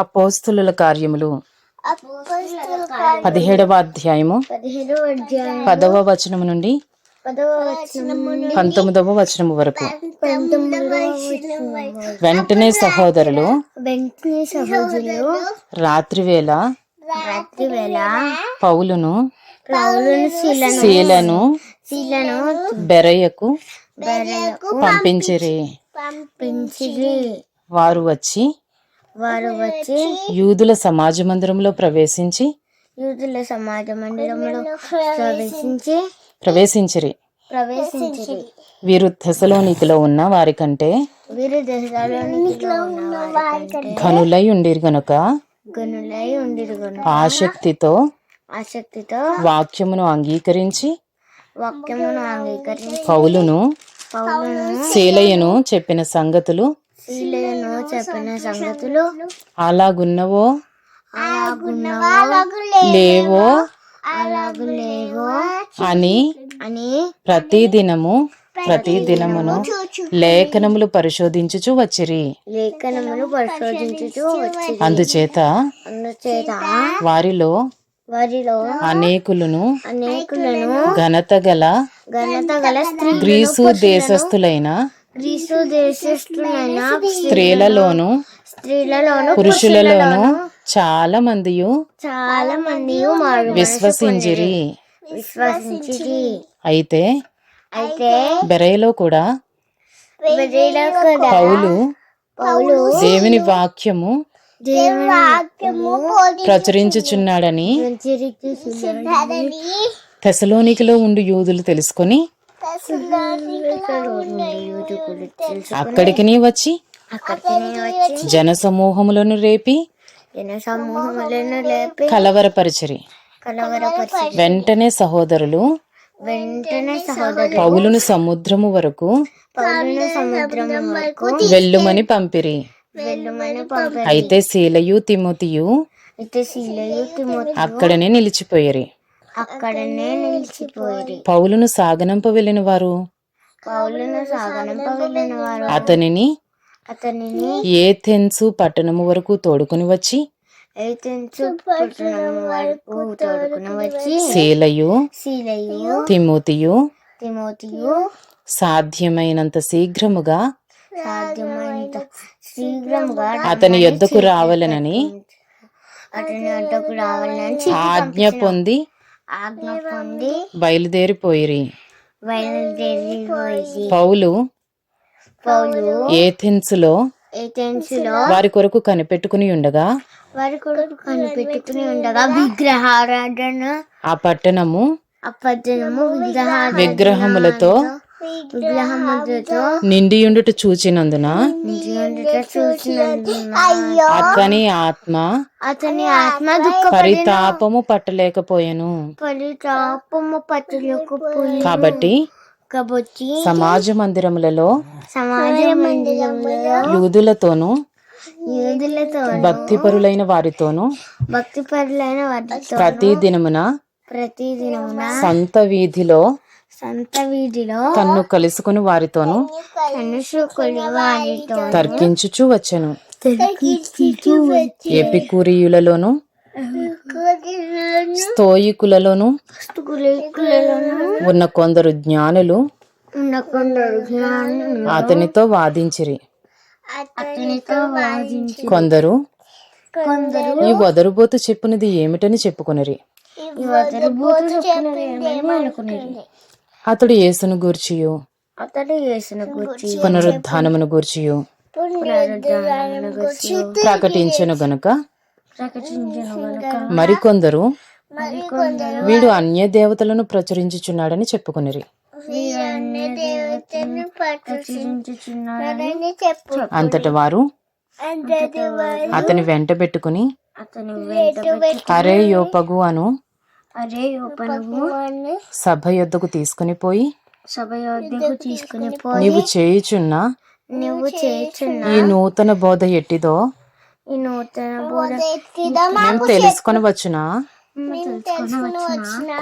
అపోస్తులుల కార్యములు. పదిహేడవ అధ్యాయము. పదవ వచనము నుండి పంతొమ్మిదవ వచనము వరకు. వెంటనే సహోదరులు రాత్రి వేళ పౌలును శీలను బెరయకు పంపించిరి. పంపించిరి. వారు వచ్చి వారు వచ్చి యూదుల సమాజ మందిరంలో ప్రవేశించి యూదుల సమాజ మందిరంలో ప్రవేశించి ప్రవేశించిరి. ప్రవేశించిరి. వీరు తెసలోనికిలో ఉన్న వారికంటే వీరు దశలోనికిలో ఉన్న వారికంటే ఘనులై ఉండిరి గనుక గనులై ఉండిరు గనుక ఆసక్తితో ఆసక్తితో వాక్యమును అంగీకరించి వాక్యమును అంగీకరించి పౌలును పౌలను శీలయ్యను చెప్పిన సంగతులు శీలను చెప్పిన సంగతులు? అలాగున్నవో? లేవో? అలాగు లేవో అని అని ప్రతిదినము ప్రతిదినమును లేఖనములు పరిశోధించుచు వచ్చిరి. లేఖనములు పరిశోధించుతూ వచ్చి అందుచేత అందుచేత వారిలో వారిలో అనేకులను అనేకులను ఘనత గల ఘనత గల స్త్రీ గ్రీసు దేశస్థులైన స్త్రీలలోను స్త్రీలలోను పురుషులలోను చాలా మందియు చాలా మంది విశ్వసించిరి. విశ్వసించిరి. అయితే అయితే బెరయలో కూడా పౌలు పౌలు దేవుని వాక్యము దేవుని వాక్యము ప్రచురించుచున్నాడని తెసలోనికలో ఉండి యూదులు తెలుసుకొని అక్కడికి వచ్చి? అక్కడికి వచ్చి జనసమూహములను రేపి? జన సమూహములను లేపి కలవరపరిచిరి. కలవరపరిచి వెంటనే సహోదరులు వెంటనే సహోదరు పౌలును సముద్రము వరకు సముద్రం వరకు వెళ్ళుమని పంపిరి. వెళ్ళమని పంపారు. అయితే శీలయు తిమోతియు అయితే శీలయు తిమోతి అక్కడనే నిలిచిపోయిరి. అక్కడనే నిలిచిపోయి పౌలును సాగనంప వెళ్ళిన వారు పౌలను సాగనంప వెళ్ళిన వారు అతనిని అతనిని ఏథెన్సు పట్టణము వరకు తోడుకుని వచ్చి ఐతెన్సు పట్టణం వరకు తోడుకుని వచ్చి శీలయు తిమోతియు తిమోతియు సాధ్యమైనంత శీఘ్రముగా అతని యొద్దకు రావాలనని ఆజ్ఞ పొంది ఆజ్ఞ పొంది బయలుదేరిపోయిరి. బయలుదేరిపోయింది పౌలు పౌలు ఏథెన్సులో ఏథెన్సులో వారి కొరకు కనిపెట్టుకుని ఉండగా వారి కొడుకు కనిపెట్టుకుని ఉండగా విగ్రహారాధన ఆ పట్టణము అపద్దనము విగ్రహారాధన విగ్రహములతో నిండియుండుట చూచినందున నిజ ఉండుట చూసినందున అతని ఆత్మ అతని ఆత్మ దుఃఖ పరితాపము పట్టలేకపోయెను. పరితాపము పట్టులేకపోయి కాబట్టి కాబట్టి సమాజ మందిరములలో సమాజ మందిరంలో యూదులతోనూ యూదులతో భక్తిపరులైన వారితోనూ భక్తి పరులైన వాటితో ప్రతి దినమున ప్రతి దినమున సంత వీధిలో సంత వీధిలో తన్ను కలుసుకుని వారితోనూ వారితో తర్కించుచూ వచ్చెను. ఎపికూరియులలోను స్తోయికులలోను ఉన్న కొందరు జ్ఞానులు అతనితో వాదించిరి. అతనితో వాదించి కొందరు కొందరు ఈ వదరుబోతు చెప్పినది ఏమిటని చెప్పుకొనిరి. అతడు యేసును గూర్చియు. అతడు యేసును గూర్చి పునరుద్ధానమును గూర్చియు. ప్రకటించెను గనుక. మరికొందరు. వీడు అన్య దేవతలను ప్రచురించుచున్నాడని చెప్పుకొనిరి. అంతట వారు అతని వెంట పెట్టుకుని అరే యోపగు అను అరే సభ యొద్దకు తీసుకుని పోయి సభ యొద్దకు తీసుకుని పోయి నీవు చేయుచున్న? నువ్వు చేయుచున్న? ఈ నూతన బోధ ఎట్టిదో? ఈ నూతన బోధ మేము తెలుసుకొని వచ్చునా? తెలుసుకొని వచ్చిన.